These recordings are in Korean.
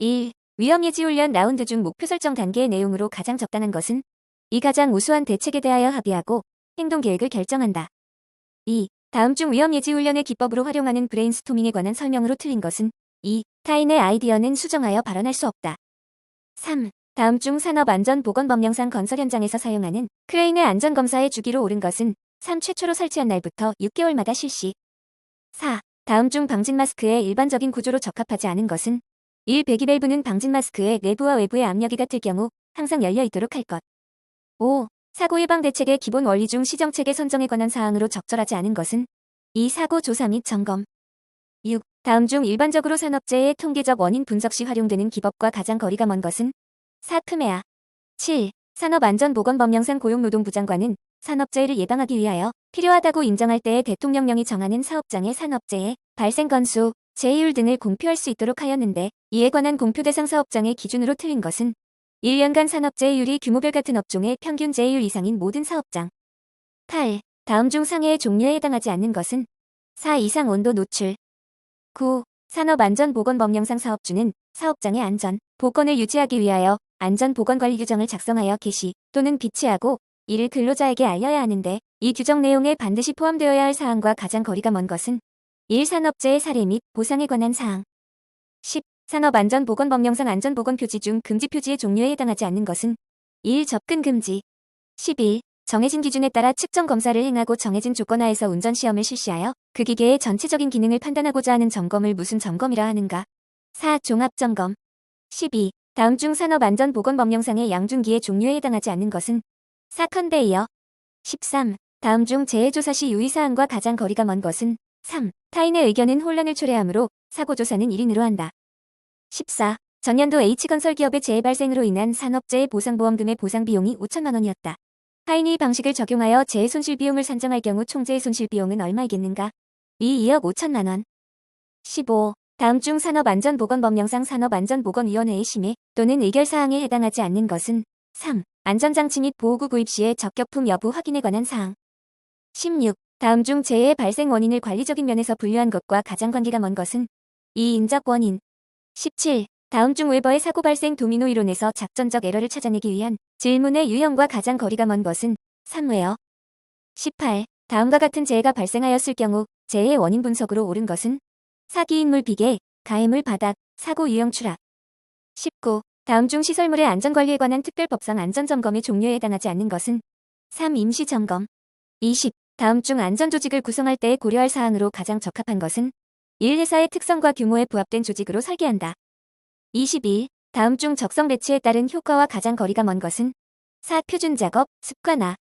1. 위험예지훈련 라운드 중 목표 설정 단계의 내용으로 가장 적당한 것은 이 가장 우수한 대책에 대하여 합의하고 행동 계획을 결정한다. 2. 다음 중 위험예지훈련의 기법으로 활용하는 브레인스토밍에 관한 설명으로 틀린 것은 2. 타인의 아이디어는 수정하여 발언할 수 없다. 3. 다음 중 산업안전보건법령상 건설 현장에서 사용하는 크레인의 안전검사의 주기로 옳은 것은 3. 최초로 설치한 날부터 6개월마다 실시. 4. 다음 중 방진 마스크의 일반적인 구조로 적합하지 않은 것은 1. 배기 밸브는 방진 마스크의 내부와 외부의 압력이 같을 경우 항상 열려 있도록 할 것. 5. 사고 예방 대책의 기본 원리 중 시정책의 선정에 관한 사항으로 적절하지 않은 것은 2. 사고 조사 및 점검. 6. 다음 중 일반적으로 산업재해의 통계적 원인 분석 시 활용되는 기법과 가장 거리가 먼 것은 4. 크메아. 7. 산업안전보건법령상 고용노동부 장관은 산업재해를 예방하기 위하여 필요하다고 인정할 때에 대통령령이 정하는 사업장의 산업재해, 발생 건수, 재해율 등을 공표할 수 있도록 하였는데 이에 관한 공표 대상 사업장의 기준으로 틀린 것은 1년간 산업재해율이 규모별 같은 업종의 평균 재해율 이상인 모든 사업장. 8. 다음 중 상해의 종류에 해당하지 않는 것은 4 이상 온도 노출. 9. 산업안전보건법령상 사업주는 사업장의 안전, 보건을 유지하기 위하여 안전보건관리 규정을 작성하여 게시 또는 비치하고 이를 근로자에게 알려야 하는데 이 규정 내용에 반드시 포함되어야 할 사항과 가장 거리가 먼 것은 1. 산업재해 사례 및 보상에 관한 사항 10. 산업안전보건법령상 안전보건표지 중 금지 표지의 종류에 해당하지 않는 것은 1. 접근 금지 11. 정해진 기준에 따라 측정 검사를 행하고 정해진 조건 하에서 운전시험을 실시하여 그 기계의 전체적인 기능을 판단하고자 하는 점검을 무슨 점검이라 하는가 4. 종합점검 12. 다음 중 산업안전보건법령상의 양중기의 종류에 해당하지 않는 것은 4. 컨베이어 13. 다음 중 재해조사 시 유의사항과 가장 거리가 먼 것은 3. 타인의 의견은 혼란을 초래하므로 사고조사는 1인으로 한다. 14. 전년도 H건설 기업의 재해 발생으로 인한 산업재해 보상보험금의 보상 비용이 5천만 원이었다. 타인이 방식을 적용하여 재해 손실 비용을 산정할 경우 총재해 손실 비용은 얼마이겠는가? 2. 2억 5천만 원. 15. 다음 중 산업안전보건법령상 산업안전보건위원회의 심의 또는 의결사항에 해당하지 않는 것은 3. 안전장치 및 보호구 구입 시의 적격품 여부 확인에 관한 사항. 16. 다음 중 재해의 발생 원인을 관리적인 면에서 분류한 것과 가장 관계가 먼 것은 2. 인적 원인. 17. 다음 중 웨버의 사고 발생 도미노 이론에서 작전적 에러를 찾아내기 위한 질문의 유형과 가장 거리가 먼 것은 3웨어. 18. 다음과 같은 재해가 발생하였을 경우 재해의 원인 분석으로 옳은 것은 사기인물 비계, 가해물 바닥, 사고 유형 추락. 19. 다음 중 시설물의 안전관리에 관한 특별법상 안전점검의 종류에 해당하지 않는 것은 3. 임시점검. 20. 다음 중 안전조직을 구성할 때에 고려할 사항으로 가장 적합한 것은 1. 회사의 특성과 규모에 부합된 조직으로 설계한다. 22. 다음 중 적성 배치에 따른 효과와 가장 거리가 먼 것은 4. 표준 작업, 습관화.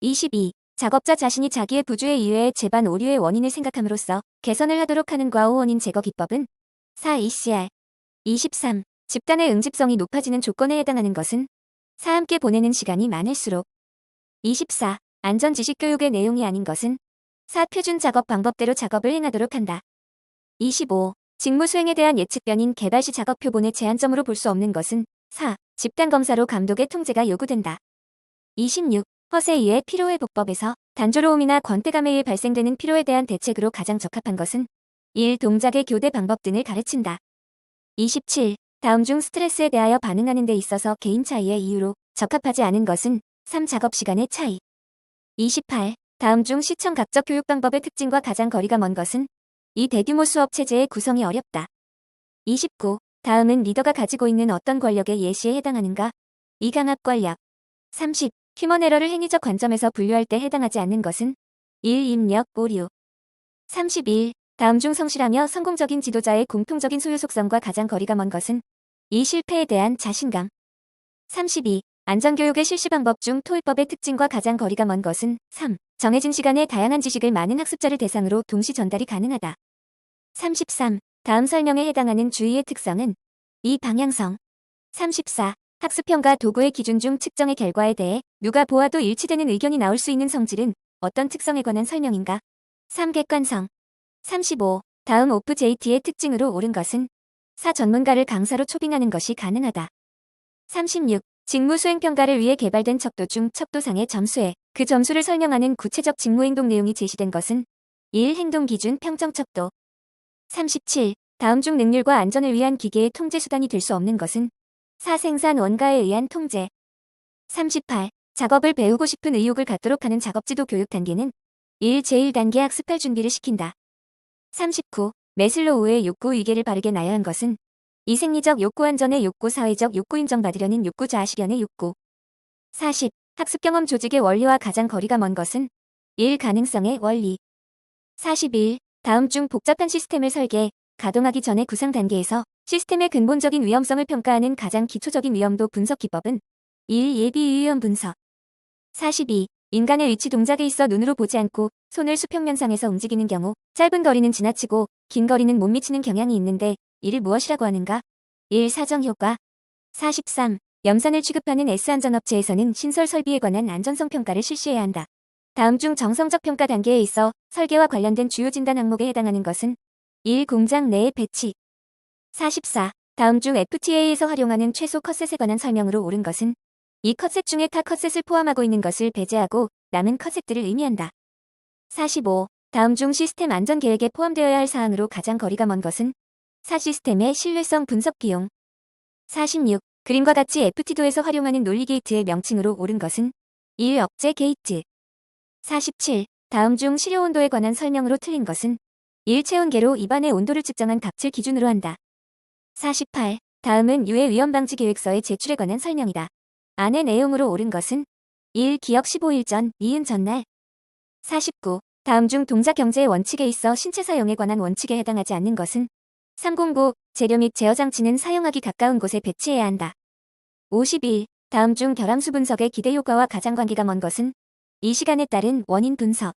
22. 작업자 자신이 자기의 부주의 이외의 재반 오류의 원인을 생각함으로써 개선을 하도록 하는 과오 원인 제거 기법은 4. ECR. 23. 집단의 응집성이 높아지는 조건에 해당하는 것은 4. 함께 보내는 시간이 많을수록 24. 안전 지식 교육의 내용이 아닌 것은 4. 표준 작업 방법대로 작업을 행하도록 한다. 25. 직무 수행에 대한 예측 변인 개발 시 작업 표본의 제한점으로 볼 수 없는 것은 4. 집단 검사로 감독의 통제가 요구된다. 26. 허세 이외 피로회복법에서 단조로움이나 권태감에 의해 발생되는 피로에 대한 대책으로 가장 적합한 것은 1. 동작의 교대 방법 등을 가르친다. 27. 다음 중 스트레스에 대하여 반응하는 데 있어서 개인 차이의 이유로 적합하지 않은 것은 3. 작업 시간의 차이. 28. 다음 중 시청 각적 교육 방법의 특징과 가장 거리가 먼 것은 이 대규모 수업 체제의 구성이 어렵다. 29. 다음은 리더가 가지고 있는 어떤 권력의 예시에 해당하는가? 이 강압 권력. 30. 휴먼 에러를 행위적 관점에서 분류할 때 해당하지 않는 것은 1. 입력, 오류. 31. 다음 중 성실하며 성공적인 지도자의 공통적인 소유 속성과 가장 거리가 먼 것은 2. 실패에 대한 자신감. 32. 안전교육의 실시 방법 중 토의법의 특징과 가장 거리가 먼 것은 3. 정해진 시간에 다양한 지식을 많은 학습자를 대상으로 동시 전달이 가능하다. 33. 다음 설명에 해당하는 주의의 특성은 2. 방향성. 34. 학습평가 도구의 기준 중 측정의 결과에 대해 누가 보아도 일치되는 의견이 나올 수 있는 성질은 어떤 특성에 관한 설명인가? 3. 객관성. 35. 다음 오프 JT의 특징으로 옳은 것은 4. 전문가를 강사로 초빙하는 것이 가능하다. 36. 직무 수행 평가를 위해 개발된 척도 중 척도상의 점수에 그 점수를 설명하는 구체적 직무 행동 내용이 제시된 것은 1. 행동 기준 평정 척도 37. 다음 중 능률과 안전을 위한 기계의 통제 수단이 될 수 없는 것은 4. 생산 원가에 의한 통제 38. 작업을 배우고 싶은 의욕을 갖도록 하는 작업지도 교육 단계는 1. 제1단계 학습할 준비를 시킨다. 39. 메슬로우의 욕구 위계를 바르게 나열한 것은 이 생리적 욕구 안전의 욕구 사회적 욕구 인정받으려는 욕구 자아실현의 욕구 40. 학습 경험 조직의 원리와 가장 거리가 먼 것은 1. 가능성의 원리 41. 다음 중 복잡한 시스템을 설계, 가동하기 전의 구상 단계에서 시스템의 근본적인 위험성을 평가하는 가장 기초적인 위험도 분석 기법은 1. 예비 위험 분석 42. 인간의 위치 동작에 있어 눈으로 보지 않고 손을 수평면상에서 움직이는 경우 짧은 거리는 지나치고 긴 거리는 못 미치는 경향이 있는데 이를 무엇이라고 하는가? 1. 사정 효과 43. 염산을 취급하는 S안전업체에서는 신설 설비에 관한 안전성 평가를 실시해야 한다. 다음 중 정성적 평가 단계에 있어 설계와 관련된 주요 진단 항목에 해당하는 것은 1. 공장 내의 배치 44. 다음 중 FTA에서 활용하는 최소 컷셋에 관한 설명으로 옳은 것은 이 컷셋 중에 타 컷셋을 포함하고 있는 것을 배제하고 남은 컷셋들을 의미한다. 45. 다음 중 시스템 안전 계획에 포함되어야 할 사항으로 가장 거리가 먼 것은 사 시스템의 신뢰성 분석 비용 46. 그림과 같이 FT도에서 활용하는 논리 게이트의 명칭으로 옳은 것은 1. 억제 게이트 47. 다음 중 실효 온도에 관한 설명으로 틀린 것은 1. 체온계로 입안의 온도를 측정한 값을 기준으로 한다. 48. 다음은 유해 위험 방지 계획서의 제출에 관한 설명이다. 안의 내용으로 옳은 것은 1. 기억 15일 전, 이은 전날 49. 다음 중 동작 경제의 원칙에 있어 신체 사용에 관한 원칙에 해당하지 않는 것은 309. 재료 및 제어 장치는 사용하기 가까운 곳에 배치해야 한다. 51. 다음 중 결함수 분석의 기대 효과와 가장 관계가 먼 것은 이 시간에 따른 원인 분석.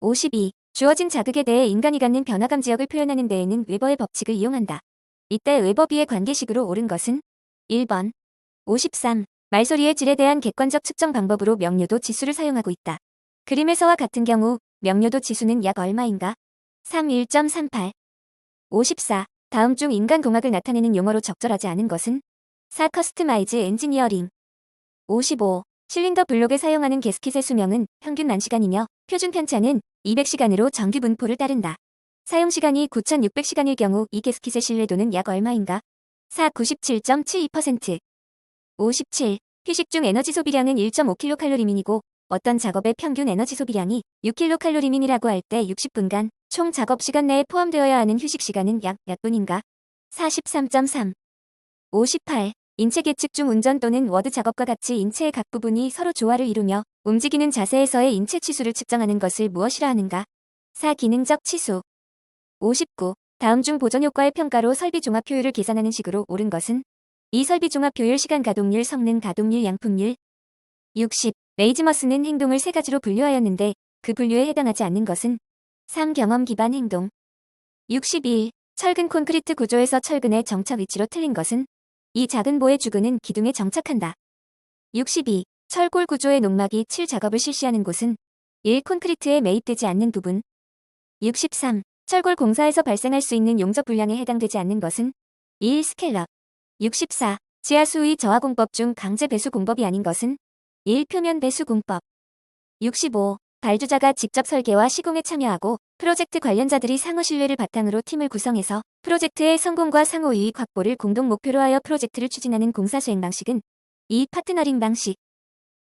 52. 주어진 자극에 대해 인간이 갖는 변화감 지역을 표현하는 데에는 웨버의 법칙을 이용한다. 이때 웨버 비의 관계식으로 옳은 것은 1번. 53. 말소리의 질에 대한 객관적 측정 방법으로 명료도 지수를 사용하고 있다. 그림에서와 같은 경우 명료도 지수는 약 얼마인가? 3 1.38. 54. 다음 중 인간 공학을 나타내는 용어로 적절하지 않은 것은 4. 커스트마이즈 엔지니어링 55. 실린더 블록에 사용하는 게스킷의 수명은 평균 만시간이며 표준 편차는 200시간으로 정규 분포를 따른다. 사용시간이 9,600시간일 경우 이 게스킷의 신뢰도는 약 얼마인가? 4. 97.72%. 57. 휴식 중 에너지 소비량은 1.5kcal민이고 어떤 작업의 평균 에너지 소비량이 6kcal민이라고 할 때 60분간 총 작업 시간 내에 포함되어야 하는 휴식 시간은 약 몇 분인가? 43.3. 58. 인체 계측 중 운전 또는 워드 작업과 같이 인체의 각 부분이 서로 조화를 이루며 움직이는 자세에서의 인체 치수를 측정하는 것을 무엇이라 하는가? 4. 기능적 치수. 59. 다음 중 보존 효과의 평가로 설비 종합 효율을 계산하는 식으로 옳은 것은 이 설비 종합 효율 시간 가동률 성능 가동률 양품률 60. 레이지머스는 행동을 세 가지로 분류하였는데 그 분류에 해당하지 않는 것은 3. 경험 기반 행동 61. 철근 콘크리트 구조에서 철근의 정착 위치로 틀린 것은 이 작은 보의 주근은 기둥에 정착한다. 62. 철골 구조의 농막이 칠 작업을 실시하는 곳은 1. 콘크리트에 매입되지 않는 부분 63. 철골 공사에서 발생할 수 있는 용적 불량에 해당되지 않는 것은 1. 스켈럽 64. 지하수의 저하공법 중 강제 배수 공법이 아닌 것은 1. 표면 배수 공법 65. 발주자가 직접 설계와 시공에 참여하고 프로젝트 관련자들이 상호 신뢰를 바탕으로 팀을 구성해서 프로젝트의 성공과 상호 이익 확보를 공동 목표로 하여 프로젝트를 추진하는 공사 수행 방식은 2. 파트너링 방식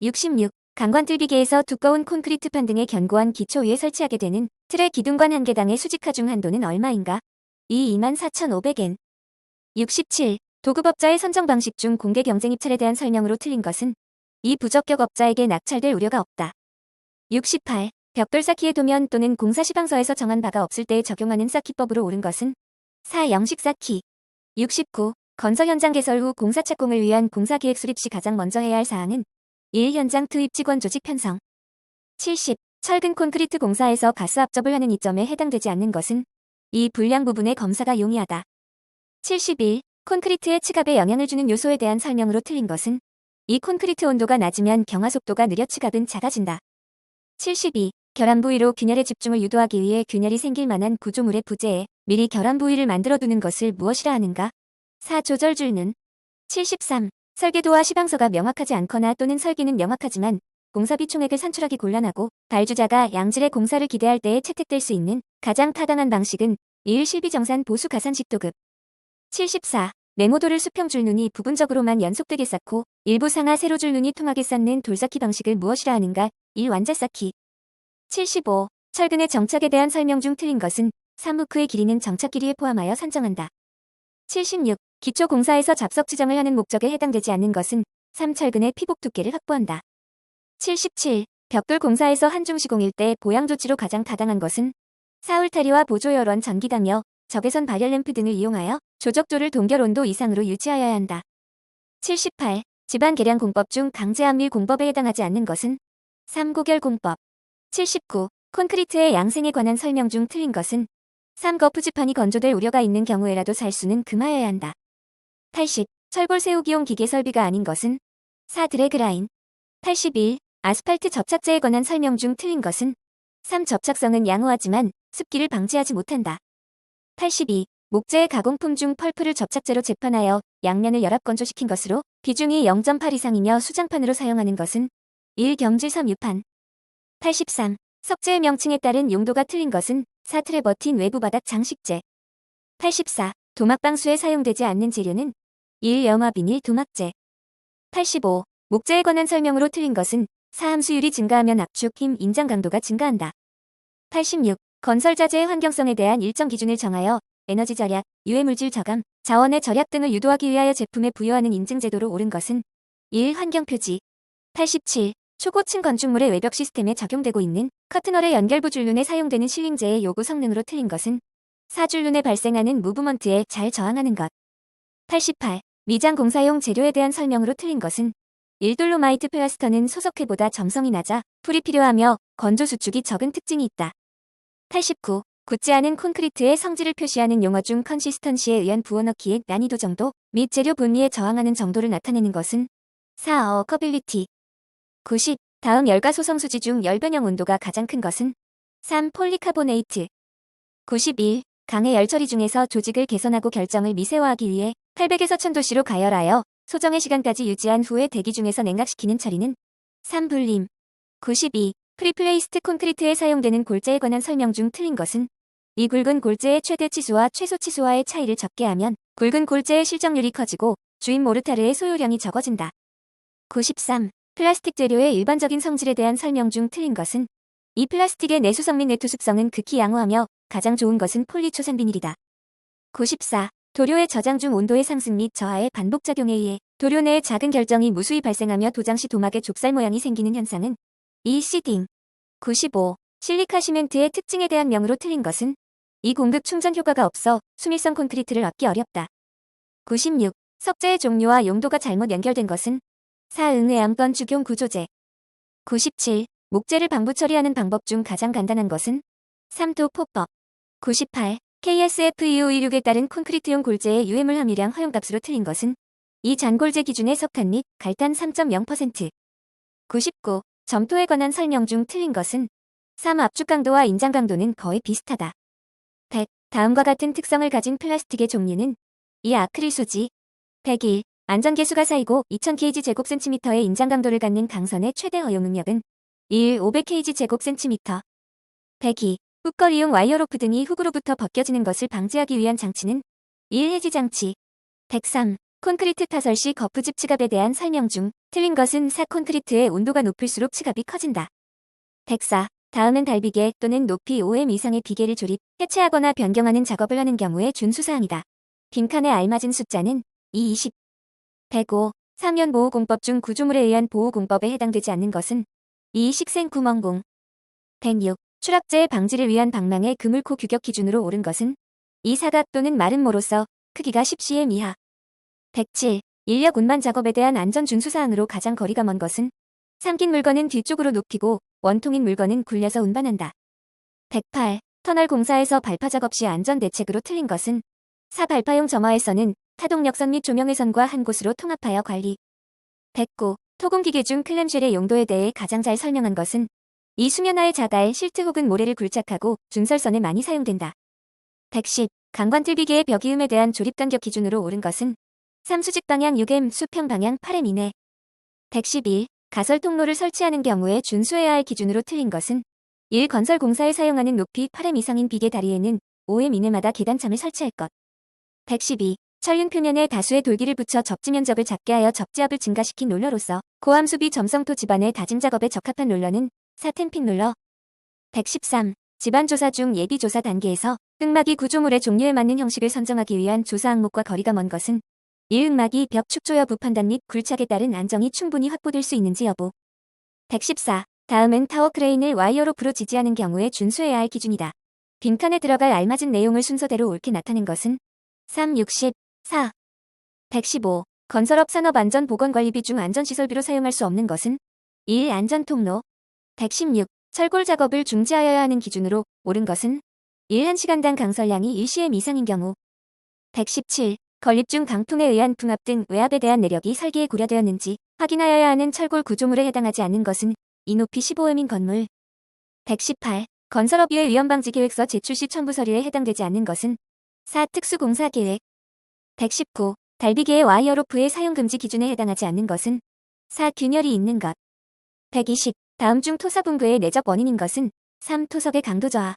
66. 강관 뚫비계에서 두꺼운 콘크리트 판 등의 견고한 기초 위에 설치하게 되는 틀의 기둥관 한 개당의 수직화 중 한도는 얼마인가? 2. 24,500엔 67. 도급업자의 선정 방식 중 공개 경쟁 입찰에 대한 설명으로 틀린 것은 이 부적격 업자에게 낙찰될 우려가 없다. 68. 벽돌 쌓기의 도면 또는 공사 시방서에서 정한 바가 없을 때 적용하는 쌓기법으로 옳은 것은 4. 영식 쌓기 69. 건설 현장 개설 후 공사 착공을 위한 공사 계획 수립 시 가장 먼저 해야 할 사항은 1. 현장 투입 직원 조직 편성 70. 철근 콘크리트 공사에서 가스 압접을 하는 이점에 해당되지 않는 것은 이 불량 부분의 검사가 용이하다. 71. 콘크리트의 치갑에 영향을 주는 요소에 대한 설명으로 틀린 것은 이 콘크리트 온도가 낮으면 경화 속도가 느려 치갑은 작아진다. 72. 결함 부위로 균열의 집중을 유도하기 위해 균열이 생길 만한 구조물의 부재에 미리 결함 부위를 만들어 두는 것을 무엇이라 하는가? 4. 조절줄는 73. 설계도와 시방서가 명확하지 않거나 또는 설계는 명확하지만 공사비 총액을 산출하기 곤란하고 발주자가 양질의 공사를 기대할 때에 채택될 수 있는 가장 타당한 방식은 1. 실비 정산 보수 가산식 도급 74. 네모도를 수평줄 눈이 부분적으로만 연속되게 쌓고 일부 상하 세로줄 눈이 통하게 쌓는 돌쌓기 방식을 무엇이라 하는가 1. 완자 쌓기 75. 철근의 정착에 대한 설명 중 틀린 것은 사무크의 길이는 정착 길이에 포함하여 산정한다. 76. 기초 공사에서 잡석 지정을 하는 목적에 해당되지 않는 것은 3. 철근의 피복 두께를 확보한다. 77. 벽돌 공사에서 한중 시공일 때 보양 조치로 가장 타당한 것은 4. 울타리와 보조 열원 전기다며 적외선 발열 램프 등을 이용하여 조적조를 동결 온도 이상으로 유지하여야 한다. 78. 집안 계량 공법 중 강제 압밀 공법에 해당하지 않는 것은 3. 고결 공법 79. 콘크리트의 양생에 관한 설명 중 틀린 것은 3. 거푸지판이 건조될 우려가 있는 경우에라도 살수는 금하여야 한다. 80. 철골 세우기용 기계 설비가 아닌 것은 4. 드래그라인 81. 아스팔트 접착제에 관한 설명 중 틀린 것은 3. 접착성은 양호하지만 습기를 방지하지 못한다. 82. 목재의 가공품 중 펄프를 접착제로 재판하여 양면을 열압 건조시킨 것으로 비중이 0.8 이상이며 수장판으로 사용하는 것은 1. 경질 섬유판 83. 석재의 명칭에 따른 용도가 틀린 것은 4. 트레버틴 외부 바닥 장식재 84. 도막방수에 사용되지 않는 재료는 1. 염화 비닐 도막재 85. 목재에 관한 설명으로 틀린 것은 4. 함수율이 증가하면 압축, 힘, 인장 강도가 증가한다. 86. 건설 자재의 환경성에 대한 일정 기준을 정하여 에너지 절약, 유해물질 저감, 자원의 절약 등을 유도하기 위하여 제품에 부여하는 인증 제도로 옳은 것은 1. 환경 표지 87. 초고층 건축물의 외벽 시스템에 적용되고 있는 커튼홀의 연결부 줄눈에 사용되는 실링제의 요구 성능으로 틀린 것은 4. 줄눈에 발생하는 무브먼트에 잘 저항하는 것 88. 미장 공사용 재료에 대한 설명으로 틀린 것은 1. 돌로마이트 플라스터는 소석회보다 점성이 낮아 풀이 필요하며 건조 수축이 적은 특징이 있다. 89. 굳지 않은 콘크리트의 성질을 표시하는 용어 중 컨시스턴시에 의한 부어 넣기의 난이도 정도 및 재료 분리에 저항하는 정도를 나타내는 것은 4. 어커빌리티 90. 다음 열가 소성수지 중 열변형 온도가 가장 큰 것은 3. 폴리카보네이트 91. 강의 열처리 중에서 조직을 개선하고 결정을 미세화하기 위해 800에서 1000도씨로 가열하여 소정의 시간까지 유지한 후에 대기 중에서 냉각시키는 처리는 3. 불림 92. 프리플레이스트 콘크리트에 사용되는 골재에 관한 설명 중 틀린 것은 이 굵은 골재의 최대 치수와 최소 치수와의 차이를 적게 하면 굵은 골재의 실적률이 커지고 주인 모르타르의 소요량이 적어진다. 93. 플라스틱 재료의 일반적인 성질에 대한 설명 중 틀린 것은 이 플라스틱의 내수성 및 내투습성은 극히 양호하며 가장 좋은 것은 폴리초산 비닐이다. 94. 도료의 저장 중 온도의 상승 및 저하의 반복작용에 의해 도료 내의 작은 결정이 무수히 발생하며 도장 시 도막에 족살 모양이 생기는 현상은 이 시딩. 95. 실리카 시멘트의 특징에 대한 명으로 틀린 것은 이 공급 충전 효과가 없어 수밀성 콘크리트를 얻기 어렵다. 96. 석재의 종류와 용도가 잘못 연결된 것은 사응의 암번 주경 구조제 97. 목재를 방부 처리하는 방법 중 가장 간단한 것은 3도 포법 98. KSF2516에 따른 콘크리트용 골재의 유해물 함유량 허용값으로 틀린 것은 이 잔골재 기준의 석탄 및 갈탄 3.0% 99. 점토에 관한 설명 중 틀린 것은 3. 압축 강도와 인장 강도는 거의 비슷하다. 100. 다음과 같은 특성을 가진 플라스틱의 종류는 이 아크릴 소지 101. 안전계수가 쌓이고 2000kg 제곱센티미터의 인장 강도를 갖는 강선의 최대 허용 능력은 1. 500kg 제곱센티미터 102. 훅걸 이용 와이어 로프 등이 훅으로부터 벗겨지는 것을 방지하기 위한 장치는 1. 해지 장치 103. 콘크리트 타설 시 거푸집 치갑에 대한 설명 중 틀린 것은 4. 콘크리트의 온도가 높을수록 치갑이 커진다. 104. 다음은 달비계 또는 높이 5m 이상의 비계를 조립, 해체하거나 변경하는 작업을 하는 경우의 준수사항이다. 빈칸에 알맞은 숫자는 2, 20. 105. 사면 보호공법 중 구조물에 의한 보호공법에 해당되지 않는 것은 2. 식생 구멍공 106. 추락재의 방지를 위한 방망의 그물코 규격 기준으로 옳은 것은 2. 사각 또는 마른 모로서 크기가 10cm 이하 107. 인력 운반 작업에 대한 안전 준수사항으로 가장 거리가 먼 것은 삼킨 물건은 뒤쪽으로 눕히고 원통인 물건은 굴려서 운반한다. 108. 터널 공사에서 발파 작업 시 안전 대책으로 틀린 것은 4. 발파용 점화에서는 타동역선 및 조명회선과 한 곳으로 통합하여 관리. 109. 토공기계 중 클램쉘의 용도에 대해 가장 잘 설명한 것은 이 수면하의 자갈, 실트 혹은 모래를 굴착하고 준설선에 많이 사용된다. 110. 강관 틀비계의 벽이음에 대한 조립 간격 기준으로 옳은 것은 3수직 방향 6m, 수평 방향 8m 이내. 111. 가설 통로를 설치하는 경우에 준수해야 할 기준으로 틀린 것은 1. 건설 공사에 사용하는 높이 8m 이상인 비계 다리에는 5m 이내마다 계단창을 설치할 것. 112. 철륜 표면에 다수의 돌기를 붙여 접지 면적을 작게 하여 접지압을 증가시킨 롤러로서 고함 수비 점성토 집안의 다짐 작업에 적합한 롤러는 사텐픽 롤러. 113. 집안 조사 중 예비 조사 단계에서 흑막이 구조물의 종류에 맞는 형식을 선정하기 위한 조사 항목과 거리가 먼 것은 이 흑막이 벽 축조 여 부 판단 및 굴착에 따른 안정이 충분히 확보될 수 있는지 여부. 114. 다음은 타워 크레인을 와이어 로프로 지지하는 경우에 준수해야 할 기준이다. 빈칸에 들어갈 알맞은 내용을 순서대로 옳게 나타낸 것은 3, 60, 4. 115. 건설업 산업 안전 보건 관리비 중 안전시설비로 사용할 수 없는 것은 1. 안전 통로 116. 철골 작업을 중지하여야 하는 기준으로 옳은 것은 1. 1시간당 강설량이 1cm 이상인 경우 117. 건립 중 강풍에 의한 풍압 등 외압에 대한 내력이 설계에 고려되었는지 확인하여야 하는 철골 구조물에 해당하지 않는 것은 이 높이 15m인 건물 118. 건설업위의 위험방지 계획서 제출 시 첨부 서류에 해당되지 않는 것은 4. 특수공사 계획 119. 달비계의 와이어 로프의 사용 금지 기준에 해당하지 않는 것은 4. 균열이 있는 것 120. 다음 중 토사 붕괴의 내적 원인인 것은 3. 토석의 강도 저하